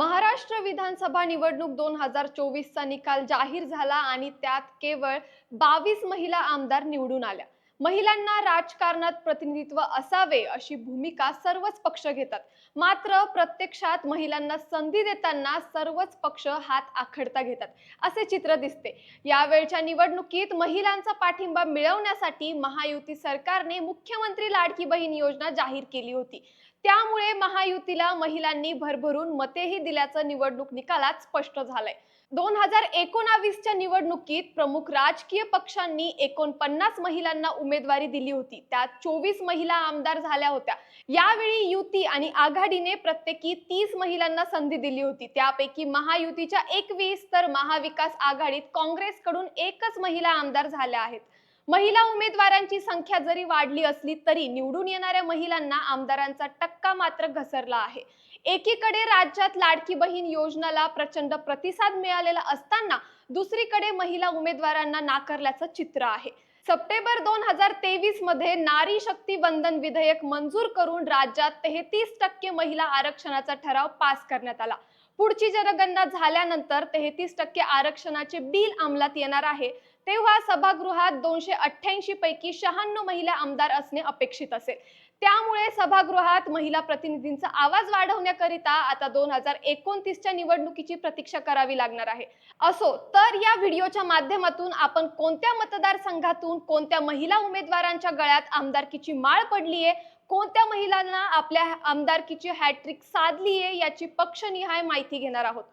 महाराष्ट्र विधानसभा निवडणूक दोन हजार चोवीसचा निकाल जाहीर झाला आणि त्यात केवळ बावीस महिला आमदार निवडून आल्या. महिलांना राजकारणात प्रतिनिधित्व असावे अशी भूमिका सर्वच पक्ष घेतात. मात्र प्रत्यक्षात महिलांना संधी देताना सर्वच पक्ष हात आखडता घेतात असे चित्र दिसते. यावेळच्या निवडणुकीत महिलांचा पाठिंबा मिळवण्यासाठी महायुती सरकारने मुख्यमंत्री लाडकी बहीण योजना जाहीर केली होती. त्यामुळे महायुतीला महिलांनी भरभरून मतेही दिल्याचं निवडणूक निकालात स्पष्ट झालंय. दोन हजार एकोणावीसच्या निवडणुकीत प्रमुख राजकीय पक्षांनी एकोणपन्नास महिलांना उमेदवारी दिली होती. त्यात चोवीस महिला आमदार झाल्या होत्या. यावेळी युती आणि आघाडीने प्रत्येकी तीस महिलांना संधी दिली होती. त्यापैकी महायुतीच्या एकवीस तर महाविकास आघाडीत काँग्रेसकडून एकच महिला आमदार झाल्या आहेत. महिला उमेदवारांची संख्या जरी वाढली असली तरी निवडून येणाऱ्या महिलांना आमदारांचा टक्का मात्र घसरला आहे. एकीकडे राज्यात लाडकी बहीण योजनाला प्रचंड प्रतिसाद मिळालेला असताना दुसरीकडे महिला उमेदवारांना नाकारल्याचं चित्र आहे. सप्टेंबर दोन हजार तेवीसमध्ये नारी शक्ती वंदन विधेयक मंजूर करून राज्यात तेहतीस टक्के महिला आरक्षणाचा ठराव पास करण्यात आला. पुढची जनगणना झाल्यानंतर तेहतीस टक्के आरक्षणाचे बिल अंमलात येणार आहे. तेव्हा सभागृहात दोनशे अठ्ठ्याऐंशी पैकी शहाण्णव महिला आमदार असणे अपेक्षित असेल. त्यामुळे सभागृहात महिला प्रतिनिधींचा आवाज वाढवण्याकरिता आता दोन हजार एकोणतीसच्या निवडणुकीची प्रतीक्षा करावी लागणार आहे. असो तर या व्हिडिओच्या माध्यमातून आपण कोणत्या मतदारसंघातून कोणत्या महिला उमेदवारांच्या गळ्यात आमदारकीची माळ पडलीये कोणत्या महिलांना आपल्या आमदारकीची हॅट्रिक साधली आहे याची पक्षनिहाय माहिती घेणार आहोत.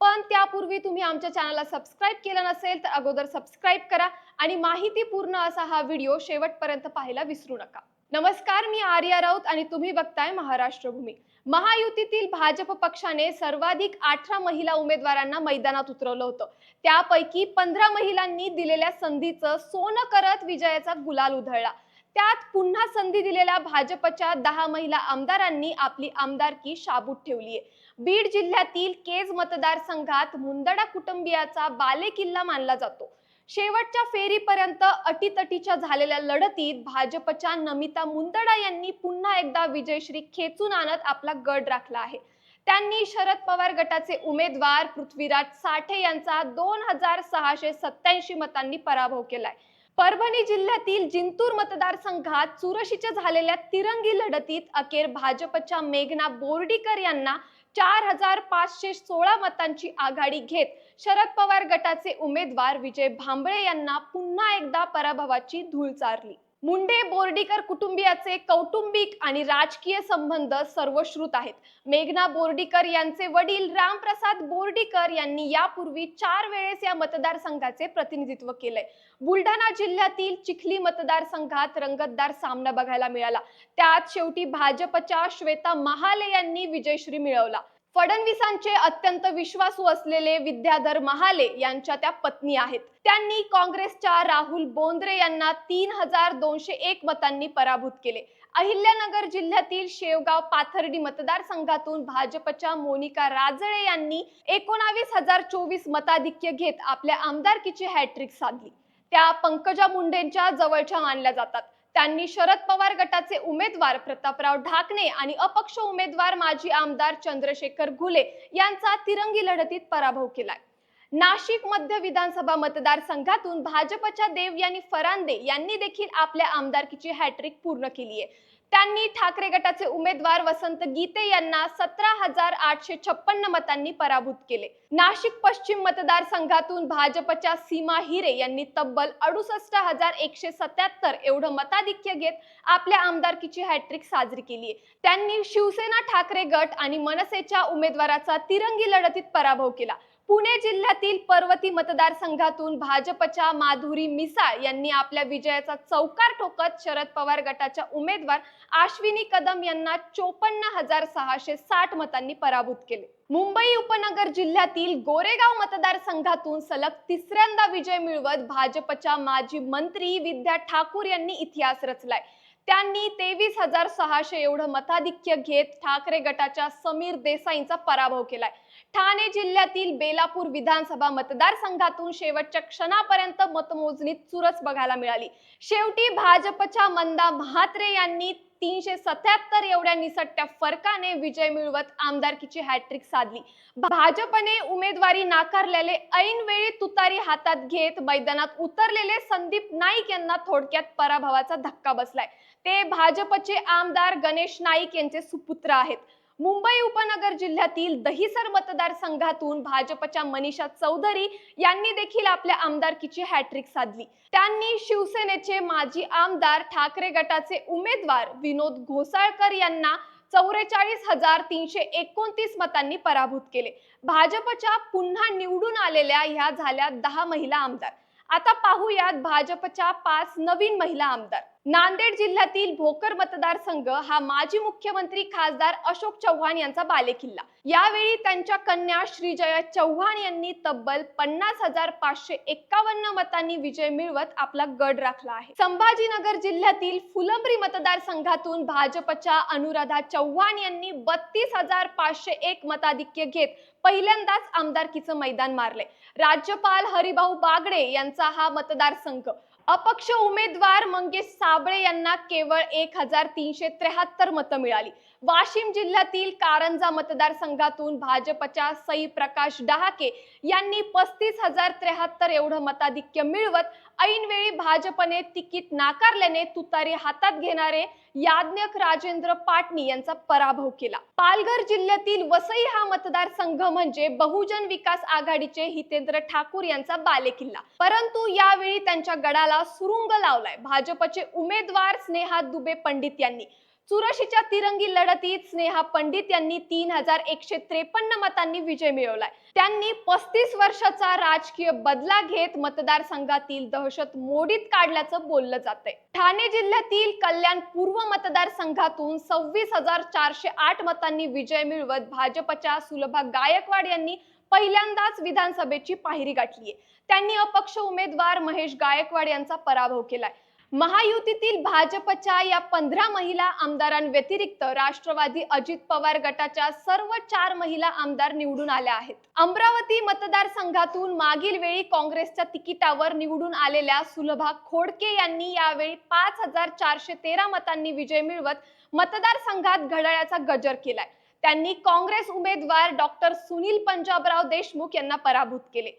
पण त्यापूर्वी तुम्ही आमच्या चॅनलला सबस्क्राईब केलं नसेल तर अगोदर सबस्क्राईब करा आणि माहितीपूर्ण असा हा व्हिडिओ शेवटपर्यंत पाहायला विसरू नका. नमस्कार मी आर्या राऊत आणि तुम्ही बघताय महाराष्ट्र भूमी महायुतीतील भाजप पक्षाने सर्वाधिक अठरा महिला उमेदवारांना मैदानात उतरवलं होतं. त्यापैकी पंधरा महिलांनी दिलेल्या संधीचं सोनं करत विजयाचा गुलाल उधळला. त्यात पुन्हा संधी दिलेल्या भाजपच्या दहा महिला आमदारांनी आपली आमदारकी शाबूत ठेवली आहे. बीड जिल्ह्यातील केज मतदारसंघात मुंदडा कुटुंबियाचा बालेकिल्ला मानला जातो. शेवटच्या फेरीपर्यंत अटीतटीच्या झालेल्या लढतीत भाजपच्या नमिता मुंदडा यांनी पुन्हा एकदा विजयश्री खेचून आणत आपला गड राखला आहे. त्यांनी शरद पवार गटाचे उमेदवार पृथ्वीराज साठे यांचा दोन हजार सहाशे सत्याऐंशी मतांनी पराभव केलाय. परभणी जिल्ह्यातील जिंतूर मतदारसंघात चुरशीच्या झालेल्या तिरंगी लढतीत अखेर भाजपच्या मेघना बोर्डीकर यांना चार हजार पाचशे सोळा मतांची आघाडी घेत शरद पवार गटाचे उमेदवार विजय भांबळे यांना पुन्हा एकदा पराभवाची धूळ चारली. मुंडे बोर्डीकर कुटुंबियाचे कौटुंबिक आणि राजकीय संबंध सर्वश्रुत आहेत. मेघना बोर्डीकर यांचे वडील रामप्रसाद बोर्डीकर यांनी यापूर्वी चार वेळेस या मतदारसंघाचे प्रतिनिधित्व केलंय. बुलढाणा जिल्ह्यातील चिखली मतदारसंघात रंगतदार सामना बघायला मिळाला. त्यात शेवटी भाजपच्या श्वेता महाले यांनी विजयश्री मिळवला. फडणवीसांचे अत्यंत विश्वासू असलेले विद्याधर महाले यांच्या त्या पत्नी आहेत. त्यांनी काँग्रेसच्या राहुल बोंद्रे यांना तीन हजार दोनशे एक मतांनी पराभूत केले. अहिल्यानगर जिल्ह्यातील शेवगाव पाथर्डी मतदारसंघातून भाजपच्या मोनिका राजळे यांनी एकोणावीस हजार चोवीस मताधिक्य घेत आपल्या आमदारकीची हॅट्रिक साधली. त्या पंकजा मुंडेंच्या जवळच्या मानल्या जातात. त्यांनी शरद पवार गटाचे उमेदवार प्रतापराव ढाकणे आणि अपक्ष उमेदवार माजी आमदार चंद्रशेखर घुले यांचा तिरंगी लढतीत पराभव केलाय. नाशिक मध्य विधानसभा मतदारसंघातून भाजपच्या देवयानी फरांदे यांनी देखील आपल्या आमदारकीची हॅट्रिक पूर्ण केली आहे त्यांनी ठाकरे गटाचे उमेदवार वसंत गीते यांना सतरा हजार आठशे छप्पन्न मतांनी पराभूत केले. नाशिक पश्चिम मतदारसंघातून भाजपच्या सीमा हिरे यांनी तब्बल अडुसष्ट हजार एकशे सत्याहत्तर एवढं मताधिक्य घेत आपल्या आमदारकीची हॅट्रिक साजरी केली आहे त्यांनी शिवसेना ठाकरे गट आणि मनसेच्या उमेदवाराचा तिरंगी लढतीत पराभव केला. पुणे जिल्ह्यातील पर्वती मतदारसंघातून भाजपच्या माधुरी मिसाळ यांनी आपल्या विजयाचा चौकार ठोकत शरद पवार गटाच्या उमेदवार आश्विनी कदम यांना चोपन्न हजार सहाशे साठ मतांनी पराभूत केले. मुंबई उपनगर जिल्ह्यातील गोरेगाव मतदारसंघातून सलग तिसऱ्यांदा विजय मिळवत भाजपच्या माजी मंत्री विद्या ठाकूर यांनी इतिहास रचलाय. त्यांनी तेवीस हजार सहाशे एवढं मताधिक्य घेत ठाकरे गटाच्या समीर देसाईंचा पराभव केलाय. ठाणे जिल्ह्यातील बेलापूर विधानसभा मतदारसंघातून शेवटच्या क्षणापर्यंत मतमोजणीत चुरस बघायला मिळाली. शेवटी भाजपच्या मंदा म्हात्रे यांनी तीनशे सत्याहत्तर एवढ्या निसटत्या फरकाने विजय मिळवत आमदारकीची हॅट्रिक साधली. भाजपने उमेदवारी नाकारलेले ऐनवेळी तुतारी हातात घेत मैदानात उतरलेले संदीप नाईक यांना थोडक्यात पराभवाचा धक्का बसलाय. ते भाजपचे आमदार गणेश नाईक यांचे सुपुत्र आहेत. मुंबई उपनगर जिल्ह्यातील दहिसर मतदारसंघातून भाजपच्या मनीषा चौधरी यांनी देखील आपल्या आमदारकीची हॅट्रिक साधली. त्यांनी शिवसेनेचे माजी आमदार ठाकरे गटाचे उमेदवार विनोद घोसाळकर यांना चौवेचाळीस हजार तीनशे एकोणतीस मतांनी पराभूत केले. भाजपच्या पुन्हा निवडून आलेल्या ह्या झाल्या दहा महिला आमदार. आता पाहूयात भाजपच्या पाच नवीन महिला आमदार. नांदेड जिल्ह्यातील भोकर मतदारसंघ हा माजी मुख्यमंत्री खासदार अशोक चव्हाण यांचा बालेकिल्ला. यावेळी त्यांच्या कन्या श्रीजया चव्हाण यांनी तब्बल पन्नास हजार पाचशे एक्कावन्न मतांनी विजय मिळवत आपला गड राखला आहे. संभाजीनगर जिल्ह्यातील फुलंब्री मतदारसंघातून भाजपच्या अनुराधा चव्हाण यांनी बत्तीस हजार पाचशे एक मताधिक्य घेत पहिल्यांदाच आमदारकीचं मैदान मारले राज्यपाल हरिभाऊ बागडे यांचा हा मतदारसंघ अपक्ष उमेदवार मंगेश साबळे यांना केवळ एक हजार तीनशे त्र्याहत्तर मतं मिळाली. वाशिम जिल्ह्यातील कारंजा मतदारसंघातून भाजपच्या सई प्रकाश डहाके यांनी पस्तीस हजार त्र्याहत्तर एवढं मताधिक्य मिळवत ऐनवेळी भाजपने तिकीट नाकारल्याने तुतारी हातात घेणारे याज्ञक राजेंद्र पाटणी यांचा पराभव केला. पालघर जिल्ह्यातील वसई हा मतदारसंघ म्हणजे बहुजन विकास आघाडीचे हितेंद्र ठाकूर यांचा बालेकिल्ला. परंतु यावेळी त्यांच्या गडाला सुरुंग लावलाय. भाजपचे उमेदवार स्नेहा दुबे पंडित यांनी. चुरशीच्या तिरंगी लढतीत स्नेहा पंडित यांनी तीन हजार एकशे त्रेपन्न मतांनी विजय मिळवलाय. त्यांनी पस्तीस वर्षाचा राजकीय बदला घेत मतदारसंघातील दहशत मोडीत काढल्याचं बोललं जातंय. ठाणे जिल्ह्यातील कल्याण पूर्व मतदारसंघातून सव्वीस हजार चारशे आठ मतांनी विजय मिळवत भाजपच्या सुलभा गायकवाड यांनी पहिल्यांदाच विधानसभेची पायरी गाठलीय. त्यांनी अपक्ष उमेदवार महेश गायकवाड यांचा पराभव केलाय. महायुतीतील भाजपच्या या पंधरा महिला आमदारांव्यतिरिक्त राष्ट्रवादी अजित पवार गटाच्या सर्व चार महिला आमदार निवडून आल्या आहेत. अमरावती मतदारसंघातून मागील वेळी काँग्रेसच्या तिकिटावर निवडून आलेल्या सुलभा खोडके यांनी यावेळी पाच हजार चारशे तेरा मतांनी विजय मिळवत मतदारसंघात घड्याळाचा गजर केलाय. त्यांनी काँग्रेस उमेदवार डॉक्टर सुनील पंजाबराव देशमुख यांना पराभूत केले.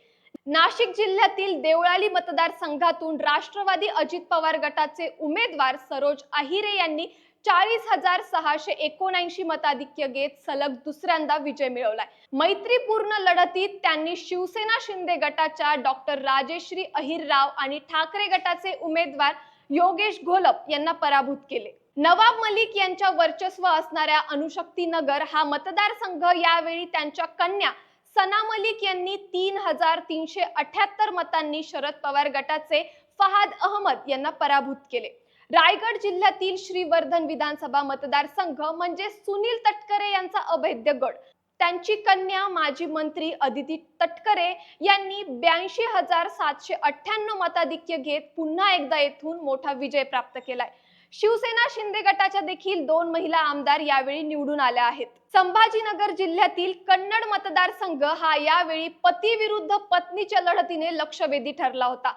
नाशिक जिल्ह्यातील देवळाली मतदारसंघातून राष्ट्रवादी अजित पवार गटाचे उमेदवार सरोज अहिरे यांनी चाळीस हजार सहाशे एकोणऐंशी मताधिक्य घेत सलग दुसऱ्यांदा विजय मिळवलाय. मैत्रीपूर्ण लढतीत त्यांनी शिवसेना शिंदे गटाच्या डॉक्टर राजेश्री अहिरराव आणि ठाकरे गटाचे उमेदवार योगेश घोलप यांना पराभूत केले. नवाब मलिक यांच्या वर्चस्व असणाऱ्या अनुशक्ती नगर हा मतदारसंघ यावेळी त्यांच्या कन्या सना मलिक यांनी तीन हजार तीनशे अठ्याहत्तर मतांनी शरद पवार गटाचे फहाद अहमद यांना पराभूत केले. रायगड जिल्ह्यातील श्रीवर्धन विधानसभा मतदारसंघ म्हणजे सुनील तटकरे यांचा अभेद्य गड. त्यांची कन्या माजी मंत्री अदिती तटकरे यांनी ब्याऐंशी हजार सातशे अठ्ठ्याण्णव मताधिक्य घेत पुन्हा एकदा येथून मोठा विजय प्राप्त केलाय. शिवसेना शिंदे गटाच्या देखील दोन महिला आमदार यावेळी निवडून आल्या आहेत. संभाजीनगर जिल्ह्यातील कन्नड मतदारसंघ हा यावेळी पती विरुद्ध पत्नीच्या लढतीने लक्षवेधी ठरला होता.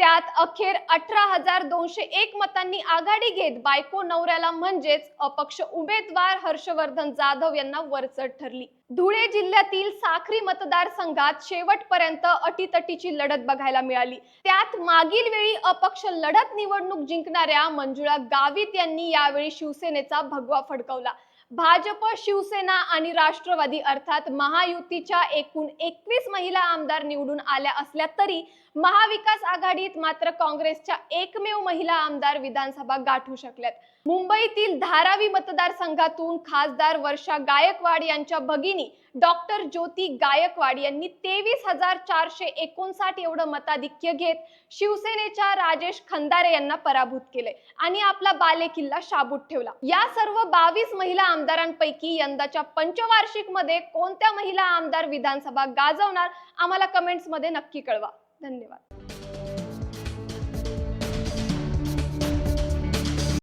त्यात अखेर अठरा हजार दोनशे एक मतांनी आघाडी घेत बायको नवऱ्याला म्हणजेच अपक्ष उमेदवार हर्षवर्धन जाधव यांना वरचढ ठरली. धुळे जिल्ह्यातील साखरी मतदारसंघात शेवटपर्यंत अटीतटीची लढत बघायला मिळाली. त्यात मागील वेळी अपक्ष लढत निवडणूक जिंकणाऱ्या मंजुळा गावित यांनी यावेळी शिवसेनेचा भगवा फडकवला. भाजप शिवसेना आणि राष्ट्रवादी अर्थात महायुतीच्या एकूण एकवीस महिला आमदार निवडून आल्या असल्या तरी महाविकास आघाडीत मात्र काँग्रेसच्या एकमेव महिला आमदार विधानसभा गाठू शकल्यात. मुंबईतील धारावी मतदारसंघातून खासदार वर्षा गायकवाड यांच्या भगिनी डॉक्टर ज्योती गायकवाड यांनी तेवीस हजार चारशे एकोणसाठ एवढं मताधिक्य घेत शिवसेनेच्या राजेश खंदारे यांना पराभूत केले आणि आपला बालेकिल्ला शाबूत ठेवला. या सर्व बावीस महिला आमदारांपैकी यंदाच्या पंचवार्षिकमध्ये कोणत्या महिला आमदार विधानसभा गाजवणार? आम्हाला कमेंट्समध्ये नक्की कळवा. धन्यवाद.